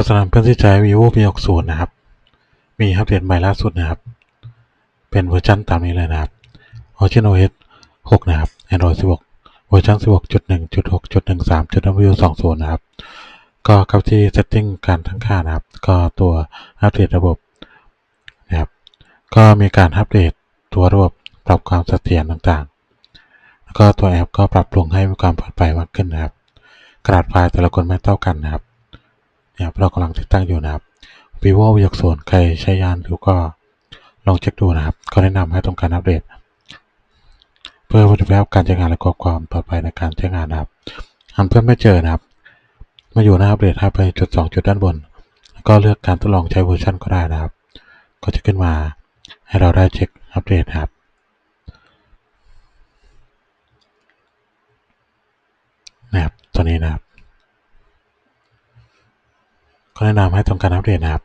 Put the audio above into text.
กับสำหรับเพื่อนที่ใช้ vivo v 6 0นะครับ มีอัปเดตใหม่ล่าสุดนะครับ เป็นเวอร์ชันตามนี้เลยนะครับ Origin OS 6 นะครับ Android 16 เวอร์ชัน 16.1.6.13.w20 นะครับ ก็เข้าที่ setting การตั้งค่านะครับ ก็ตัวอัปเดตระบบนะครับ ก็มีการอัปเดตตัวระบบปรับความเสถียรต่างๆ แล้วก็ตัวแอปก็ปรับปรุงให้มีความปลอดภัยมากขึ้นนะครับ กระดาษไฟล์แต่ละคนไม่เท่ากันนะครับ เนี่ยเรากำลังติดตั้งอยู่นะครับ vivo v 6 0ใครใช้ยานดูก็ลองเช็คดูนะครับ ก็แนะนำให้ทำการอัปเดต เพื่อประสิทธิภาพการใช้งานและความปลอดภัยในการใช้งานนะครับหากเพื่อนไม่เจอนะครับ มาอยู่หน้าอัปเดตให้ไปจุดสองจุดด้านบนแล้วก็เลือกการทดลองใช้เวอร์ชันก็ได้นะครับ ก็จะขึ้นมาให้เราได้เช็คอัปเดตครับนะครับตัวนี้นะครับ ก็แนะนำให้ทำการอัปเดตนะครับ